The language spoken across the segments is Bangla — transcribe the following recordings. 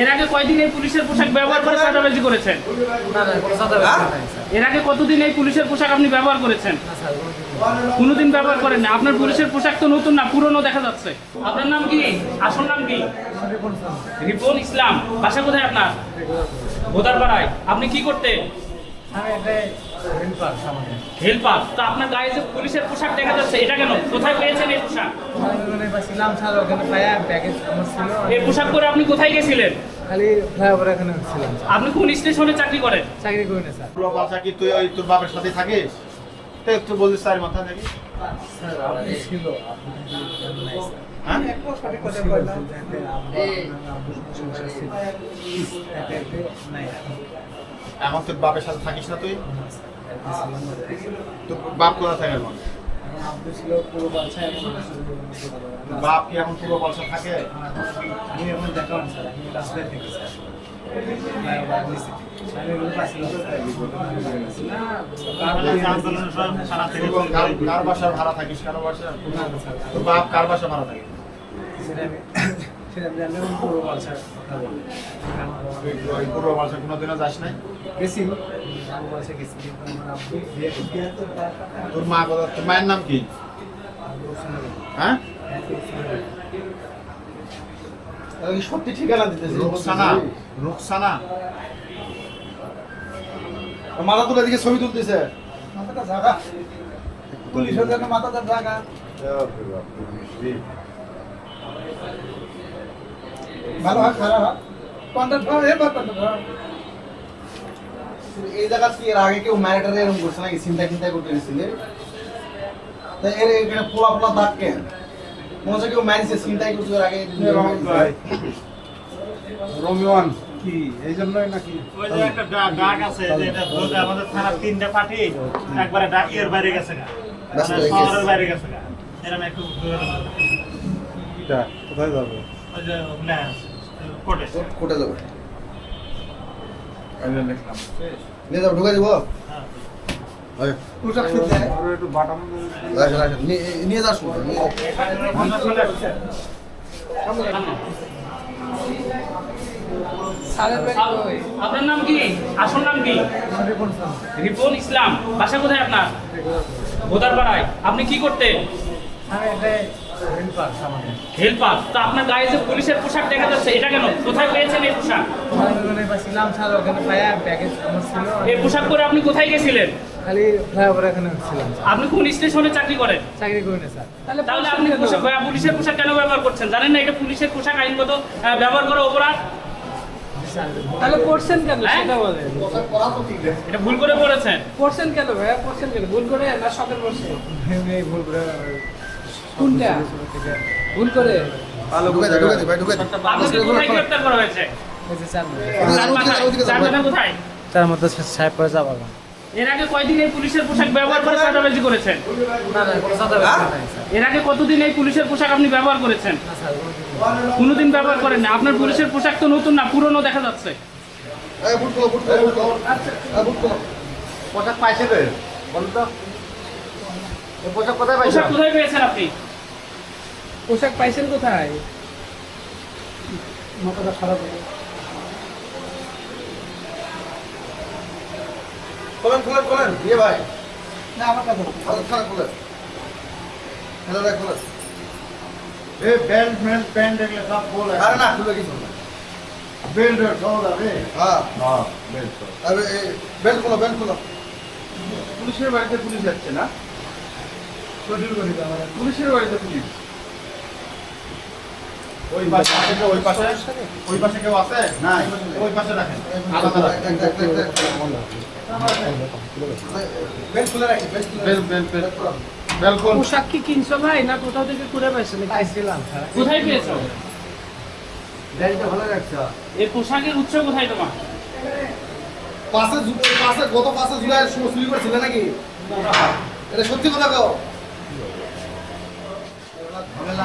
এর আগে কয়দিন এই পুলিশের পোশাক ব্যবহার করে চাঁদাবাজি করেছেন? হ্যাঁ? এর আগে কতদিন এই পুলিশের পোশাক আপনি ব্যবহার করেছেন? কোনোদিন ব্যবহার করেন না। আপনার পুলিশের পোশাক তো নতুন না পুরনো দেখা যাচ্ছে। আপনার নাম কি? আসল নাম কি? রিপন ইসলাম। বাসা কোথায় আপনার? বোদারপাড়ায় আপনি কি এটাই হেল্পার তো আপনার গায়ে যে পুলিশের পোশাক দেখা যাচ্ছে এটা কেন? কোথায় পেয়েছেন এই পোশাক? আমি ওখানে বা ছিলাম স্যার ওখানে প্যাকেজ আমার ছিল এই পোশাক পরে আপনি কোথায় গেছিলেন? খালি ফ্লাইওভার এখানে ছিলাম স্যার আপনি কোন স্টেশনে চাকরি করেন? চাকরি করি না স্যার পুরো বাসা কি তুই ওই তোর সাথে থাকিস? তো একটু বলিস তার মাথা দেখি। স্যার আপনি ছিল আপনি কিন্তু নাই স্যার হ্যাঁ। নাই এখন তোর বাপের সাথে থাকিস না তুই? তোর বাপ কোথা থাকে এখন? বাপ কি এখন পুরো বাসা থাকে? আমি এখন স্যার আমি রাস্তায় থেকে স্যার। কার বাসা ভাড়া থাকিস কার বাসা তোর বাপ কার বাসা ভাড়া থাকে? সেটা আমি সেটা আমি জানলে আমি পুরো বাচ্চার কথা বলি। তুই ওই পুরো বাসা কোনোদিনও যাস নাই? গেছি। তোর মা কথা, তোর মায়ের নাম কি? হ্যাঁ? সত্যি ঠিকানা দিতেছি রুকসানা রুকসানা। মাথা তুলে দিকে ছবি তুলতেছে। মাথাটা জাগা পুলিশ মাথাটা জাগা ভালো হয়, খারাপ হয়? কন্ট্যাক্ট হয় এবার এই জায়গা কি এর আগে কেউ ম্যারেটারে এরকম করছে নাকি? চিন্তা চিন্তা করতে গেছিলে তাই এর এখানে পোলা পোলা দাগ কেন মনে হচ্ছে কেউ চিন্তাই করছে এর আগে রমিওয়ান কি? এই জন্যই নাকি? ওই যে একটা ডাক আছে যে এটা ধরলে আমাদের তিনটা পার্টি একবারে ডাক ইয়ের বাইরে গেছে গা। ব্যস্ত মানে শহরের বাইরে গেছে গা। এরকম একটু দূরে গেছে। এটা কোথায় যাবে? ওই যে কোটে যাবে। নিয়ে যাব। ঢুকে হ্যাঁ। যাস আপনার নাম কি? আসল নাম কি? রিপন ইসলাম। বাসা কোথায় আপনার? বোদারপাড়ায় আপনি কি করতেন? হেল্পার তো আপনার গায়ে যে পুলিশের পোশাক দেখা যাচ্ছে এটা কেন? কোথায় পেয়েছেন এই পোশাক? আমি ওখানে বা ছিলাম স্যার ওখানে পায়া প্যাকেজ আমার ছিল। এই পোশাক পরে আপনি কোথায় গেছিলেন? খালি ফ্লাইওভার এখানে ছিলাম আপনি কোন স্টেশনে চাকরি করেন? চাকরি করি না স্যার। তাহলে আপনি পুলিশের পোশাক কেন ব্যবহার করছেন? জানেন না এটা পুলিশের পোশাক আইনগত ব্যবহার করা অপরাধ? তাহলে পড়ছেন কেন হ্যাঁ? সেটা বলেন। এটা ভুল করে পড়েছেন। পড়ছেন কেন ভাইয়া? পড়ছেন কেন? ভুল করে না শখের পড়ছেন ভুল করে কোনটা? ভুল করে। ঢুকে দে ঢুকে দে ভাই ঢুকে দে আপনাকে করা হয়েছে? এই সাহেব এর আগে কয়দিন পুলিশের পোশাক ব্যবহার করে চাঁদাবাজি করেছেন? স্যার। এর আগে কতদিন এই পুলিশের পোশাক আপনি ব্যবহার করেছেন? কোনোদিন কোনোদিন ব্যবহার করেন না। আপনার পুলিশের পোশাক তো নতুন না পুরনো দেখা যাচ্ছে। পাইছে কোথায় পোশাক কোথায় পেয়েছেন আপনি? পোশাক পাইছেন কোথায়? মাথাটা খারাপ হয়ে খোলেন খোলেন খোলেন। দিয়ে ভাই। না আমার কথা খারাপ খোলেন। হ্যালো রে খোলেন। এ বেল্ট বেল্ট প্যান্ট এগুলো সব বল আরে না খুলে কিছু না। বেল্ট হ্যাঁ। হ্যাঁ বেল্ট আরে এই বেল্ট খোলো বেল্ট খোলো। পুলিশের বাড়িতে পুলিশ যাচ্ছে না? পুলিশের বাড়িতে পুলিশ? ওই পাশে ওই পাশে? ওই পাশে কেউ আছে? না ওই পাশে রাখেন। আলাদা রাখেন। বেল্ট খুলে রাখি বেল বেল বেল পোশাক কি কিনছো ভাই? না কোথাও থেকে ঘুরে পাইছেন পাইছিলাম। কোথায় পেয়েছ? ভালো রাখছো এই পোশাকের উৎস কোথায় তোমার? পাশে পাশে গত পাশে জুলাই চুরি করেছিলে নাকি? এটা সত্যি কথা কও। ঝামেলা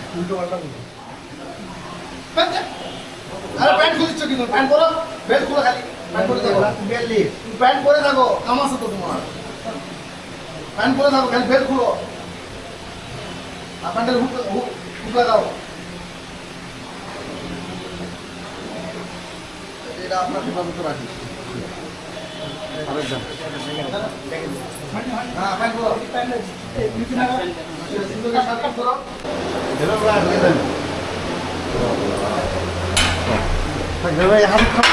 উল্টো পাল্টা প্যান্ট দে। আরে প্যান্ট খুলিচ্ছ প্যান্ট পরো। বেল্ট খুলো খালি। প্যান্ট পরে থাকো প্যান্ট পরে থাকো। কাম আছে তো তোমার। প্যান্ট পরে থাকো খালি বেল্ট খুলো। আর প্যান্টের হুক হুক হুক লাগাও। এটা আপনার হেফাজত রাখি। আরেকজন 啊韩哥你知道吗你看道他也不